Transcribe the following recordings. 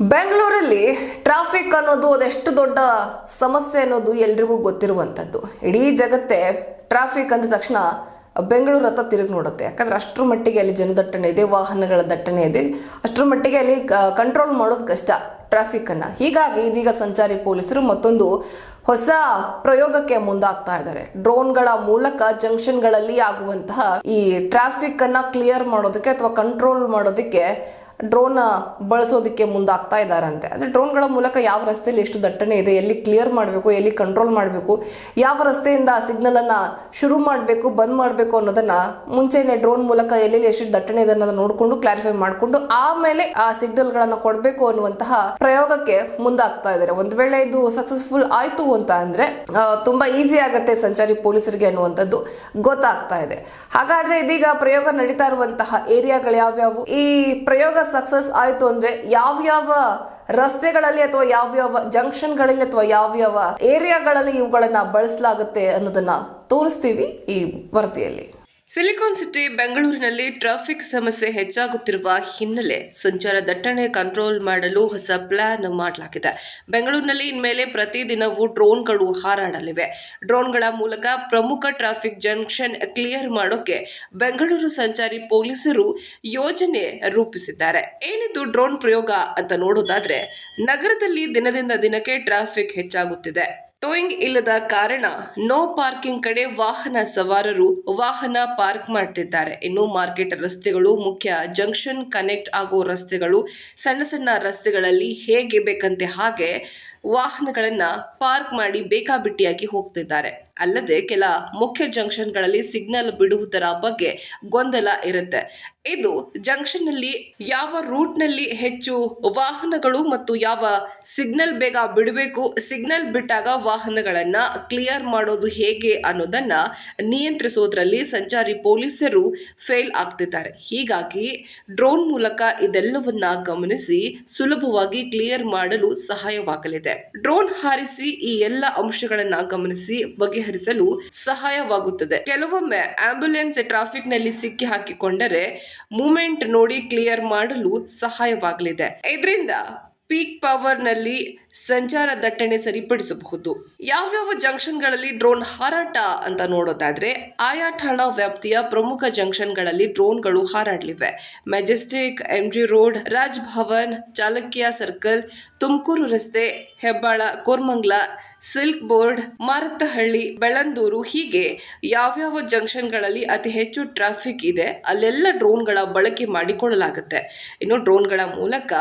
ಬೆಂಗಳೂರಲ್ಲಿ ಟ್ರಾಫಿಕ್ ಅನ್ನೋದು ಅದೆಷ್ಟು ದೊಡ್ಡ ಸಮಸ್ಯೆ ಅನ್ನೋದು ಎಲ್ರಿಗೂ ಗೊತ್ತಿರುವಂಥದ್ದು. ಇಡೀ ಜಗತ್ತೇ ಟ್ರಾಫಿಕ್ ಅಂದ ತಕ್ಷಣ ಬೆಂಗಳೂರು ಹತ್ರ ತಿರುಗಿ ನೋಡುತ್ತೆ. ಯಾಕಂದ್ರೆ ಅಷ್ಟರ ಮಟ್ಟಿಗೆ ಅಲ್ಲಿ ಜನದಟ್ಟಣೆ ಇದೆ, ವಾಹನಗಳ ದಟ್ಟಣೆ ಇದೆ. ಅಷ್ಟರ ಮಟ್ಟಿಗೆ ಅಲ್ಲಿ ಕಂಟ್ರೋಲ್ ಮಾಡೋದು ಕಷ್ಟ ಟ್ರಾಫಿಕ್ ಅನ್ನ. ಹೀಗಾಗಿ ಇದೀಗ ಸಂಚಾರಿ ಪೊಲೀಸರು ಮತ್ತೊಂದು ಹೊಸ ಪ್ರಯೋಗಕ್ಕೆ ಮುಂದಾಗ್ತಾ ಇದ್ದಾರೆ. ಡ್ರೋನ್ಗಳ ಮೂಲಕ ಜಂಕ್ಷನ್ಗಳಲ್ಲಿ ಆಗುವಂತಹ ಈ ಟ್ರಾಫಿಕ್ ಅನ್ನ ಕ್ಲಿಯರ್ ಮಾಡೋದಕ್ಕೆ ಅಥವಾ ಕಂಟ್ರೋಲ್ ಮಾಡೋದಕ್ಕೆ ಡ್ರೋನ್ ಬಳಸೋದಕ್ಕೆ ಮುಂದಾಗ್ತಾ ಇದ್ದಾರಂತೆ ಅಂದರೆ ಡ್ರೋನ್ಗಳ ಮೂಲಕ ಯಾವ ರಸ್ತೆಯಲ್ಲಿ ಎಷ್ಟು ದಟ್ಟಣೆ ಇದೆ, ಎಲ್ಲಿ ಕ್ಲಿಯರ್ ಮಾಡಬೇಕು, ಎಲ್ಲಿ ಕಂಟ್ರೋಲ್ ಮಾಡಬೇಕು, ಯಾವ ರಸ್ತೆಯಿಂದ ಸಿಗ್ನಲನ್ನು ಶುರು ಮಾಡಬೇಕು, ಬಂದ್ ಮಾಡಬೇಕು ಅನ್ನೋದನ್ನು ಮುಂಚೆನೆ ಡ್ರೋನ್ ಮೂಲಕ ಎಲ್ಲೆಲ್ಲಿ ಎಷ್ಟು ದಟ್ಟಣೆ ಇದೆ ಅನ್ನೋದನ್ನು ನೋಡಿಕೊಂಡು ಕ್ಲಾರಿಫೈ ಮಾಡಿಕೊಂಡು, ಆಮೇಲೆ ಆ ಸಿಗ್ನಲ್ಗಳನ್ನು ಕೊಡಬೇಕು ಅನ್ನುವಂತಹ ಪ್ರಯೋಗಕ್ಕೆ ಮುಂದಾಗ್ತಾ ಇದ್ದಾರೆ ಒಂದು ವೇಳೆ ಇದು ಸಕ್ಸಸ್ಫುಲ್ ಆಯಿತು ಅಂತ ಅಂದರೆ ತುಂಬಾ ಈಸಿ ಆಗುತ್ತೆ ಸಂಚಾರಿ ಪೊಲೀಸರಿಗೆ ಅನ್ನುವಂಥದ್ದು ಗೊತ್ತಾಗ್ತಾ ಇದೆ. ಹಾಗಾದರೆ ಇದೀಗ ಪ್ರಯೋಗ ನಡೀತಾ ಇರುವಂತಹ ಏರಿಯಾಗಳು ಯಾವ್ಯಾವು? ಈ ಪ್ರಯೋಗ ಸಕ್ಸಸ್ ಆಯ್ತು ಅಂದ್ರೆ ಯಾವ್ಯಾವ ರಸ್ತೆಗಳಲ್ಲಿ ಅಥವಾ ಯಾವ್ಯಾವ ಜಂಕ್ಷನ್ಗಳಲ್ಲಿ ಅಥವಾ ಯಾವ್ಯಾವ ಏರಿಯಾಗಳಲ್ಲಿ ಇವುಗಳನ್ನ ಬಳಸಲಾಗುತ್ತೆ ಅನ್ನೋದನ್ನ ತೋರಿಸ್ತೀವಿ ಈ ವರದಿಯಲ್ಲಿ. ಸಿಲಿಕಾನ್ ಸಿಟಿ ಬೆಂಗಳೂರಿನಲ್ಲಿ ಟ್ರಾಫಿಕ್ ಸಮಸ್ಯೆ ಹೆಚ್ಚಾಗುತ್ತಿರುವ ಹಿನ್ನೆಲೆ ಸಂಚಾರ ದಟ್ಟಣೆ ಕಂಟ್ರೋಲ್ ಮಾಡಲು ಹೊಸ ಪ್ಲಾನ್ ಮಾಡಲಾಗಿದೆ. ಬೆಂಗಳೂರಿನಲ್ಲಿ ಇನ್ಮೇಲೆ ಪ್ರತಿದಿನವೂ ಡ್ರೋನ್ಗಳು ಹಾರಾಡಲಿವೆ. ಡ್ರೋನ್ಗಳ ಮೂಲಕ ಪ್ರಮುಖ ಟ್ರಾಫಿಕ್ ಜಂಕ್ಷನ್ ಕ್ಲಿಯರ್ ಮಾಡೋಕೆ ಬೆಂಗಳೂರು ಸಂಚಾರಿ ಪೊಲೀಸರು ಯೋಜನೆ ರೂಪಿಸಿದ್ದಾರೆ. ಏನಿದು ಡ್ರೋನ್ ಪ್ರಯೋಗ ಅಂತ ನೋಡೋದಾದ್ರೆ, ನಗರದಲ್ಲಿ ದಿನದಿಂದ ದಿನಕ್ಕೆ ಟ್ರಾಫಿಕ್ ಹೆಚ್ಚಾಗುತ್ತಿದೆ. ಟೋಯಿಂಗ್ ಇಲ್ಲದ ಕಾರಣ ನೋ ಪಾರ್ಕಿಂಗ್ ಕಡೆ ವಾಹನ ಸವಾರರು ವಾಹನ ಪಾರ್ಕ್ ಮಾಡ್ತಿದ್ದಾರೆ. ಇನ್ನು ಮಾರ್ಕೆಟ್ ರಸ್ತೆಗಳು ಮುಖ್ಯ. ಜಂಕ್ಷನ್ ಕನೆಕ್ಟ್ ಆಗೋ ರಸ್ತೆಗಳು ಸಣ್ಣ ಸಣ್ಣ ರಸ್ತೆಗಳಲ್ಲಿ ಹೇಗೆ ಬೇಕಂತೆ ಹಾಗೆ ವಾಹನಗಳನ್ನ ಪಾರ್ಕ್ ಮಾಡಿ ಬೇಕಾಬಿಟ್ಟಿಯಾಗಿ ಹೋಗ್ತಿದ್ದಾರೆ. ಅಲ್ಲದೆ ಕೆಲ ಮುಖ್ಯ ಜಂಕ್ಷನ್ಗಳಲ್ಲಿ ಸಿಗ್ನಲ್ ಬಿಡುವುದರ ಬಗ್ಗೆ ಗೊಂದಲ ಇರುತ್ತೆ. ಇದು ಜಂಕ್ಷನ್ನಲ್ಲಿ ಯಾವ ರೂಟ್ನಲ್ಲಿ ಹೆಚ್ಚು ವಾಹನಗಳು ಮತ್ತು ಯಾವ ಸಿಗ್ನಲ್ ಬೇಗ ಬಿಡಬೇಕು, ಸಿಗ್ನಲ್ ಬಿಟ್ಟಾಗ ವಾಹನಗಳನ್ನ ಕ್ಲಿಯರ್ ಮಾಡೋದು ಹೇಗೆ ಅನ್ನೋದನ್ನ ನಿಯಂತ್ರಿಸೋದ್ರಲ್ಲಿ ಸಂಚಾರಿ ಪೊಲೀಸರು ಫೇಲ್ ಆಗ್ತಿದ್ದಾರೆ. ಹೀಗಾಗಿ ಡ್ರೋನ್ ಮೂಲಕ ಇದೆಲ್ಲವನ್ನ ಗಮನಿಸಿ ಸುಲಭವಾಗಿ ಕ್ಲಿಯರ್ ಮಾಡಲು ಸಹಾಯವಾಗಲಿದೆ. ಡ್ರೋನ್ ಹಾರಿಸಿ ಈ ಎಲ್ಲ ಅಂಶಗಳನ್ನ ಗಮನಿಸಿ ಬಗೆಹರಿಸಲು ಸಹಾಯವಾಗುತ್ತದೆ. ಕೆಲವೊಮ್ಮೆ ಆಂಬ್ಯುಲೆನ್ಸ್ ಟ್ರಾಫಿಕ್ನಲ್ಲಿ ಸಿಕ್ಕಿ ಹಾಕಿಕೊಂಡರೆ ಮೂಮೆಂಟ್ ನೋಡಿ ಕ್ಲಿಯರ್ ಮಾಡಲು ಸಹಾಯವಾಗಲಿದೆ. ಇದರಿಂದ ಪೀಕ್ ಪವರ್ನಲ್ಲಿ ಸಂಚಾರ ದಟ್ಟಣೆ ಸರಿಪಡಿಸಬಹುದು. ಯಾವ್ಯಾವ ಜಂಕ್ಷನ್ಗಳಲ್ಲಿ ಡ್ರೋನ್ ಹಾರಾಟ ಅಂತ ನೋಡೋದಾದ್ರೆ, ಆಯಾ ಠಾಣಾ ವ್ಯಾಪ್ತಿಯ ಪ್ರಮುಖ ಜಂಕ್ಷನ್ಗಳಲ್ಲಿ ಡ್ರೋನ್ಗಳು ಹಾರಾಡಲಿವೆ. Majestic, MG road Raj Bhavan Chalukya circle, Tumakuru ರಸ್ತೆ, ಹೆಬ್ಬಾಳ, ಕೋರ್ಮಂಗ್ಲ, ಸಿಲ್ಕ್ ಬೋರ್ಡ್, ಮಾರತ್ತಹಳ್ಳಿ ಬೆಳಂದೂರು ಹೀಗೆ ಯಾವ್ಯಾವ ಜಂಕ್ಷನ್ಗಳಲ್ಲಿ ಅತಿ ಹೆಚ್ಚು ಟ್ರಾಫಿಕ್ ಇದೆ, ಅಲ್ಲೆಲ್ಲ ಡ್ರೋನ್ಗಳ ಬಳಕೆ ಮಾಡಿಕೊಳ್ಳಲಾಗುತ್ತೆ. ಇನ್ನು ಡ್ರೋನ್ಗಳ ಮೂಲಕ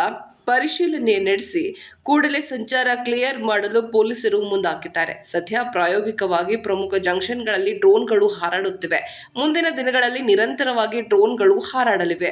ಪರಿಶೀಲನೆ ನಡೆಸಿ ಕೂಡಲೇ ಸಂಚಾರ ಕ್ಲಿಯರ್ ಮಾಡಲು ಪೊಲೀಸರು ಮುಂದಾಕಿದ್ದಾರೆ. ಸದ್ಯ ಪ್ರಾಯೋಗಿಕವಾಗಿ ಪ್ರಮುಖ ಜಂಕ್ಷನ್ಗಳಲ್ಲಿ ಡ್ರೋನ್ಗಳು ಹಾರಾಡುತ್ತಿವೆ. ಮುಂದಿನ ದಿನಗಳಲ್ಲಿ ನಿರಂತರವಾಗಿ ಡ್ರೋನ್ಗಳು ಹಾರಾಡಲಿವೆ.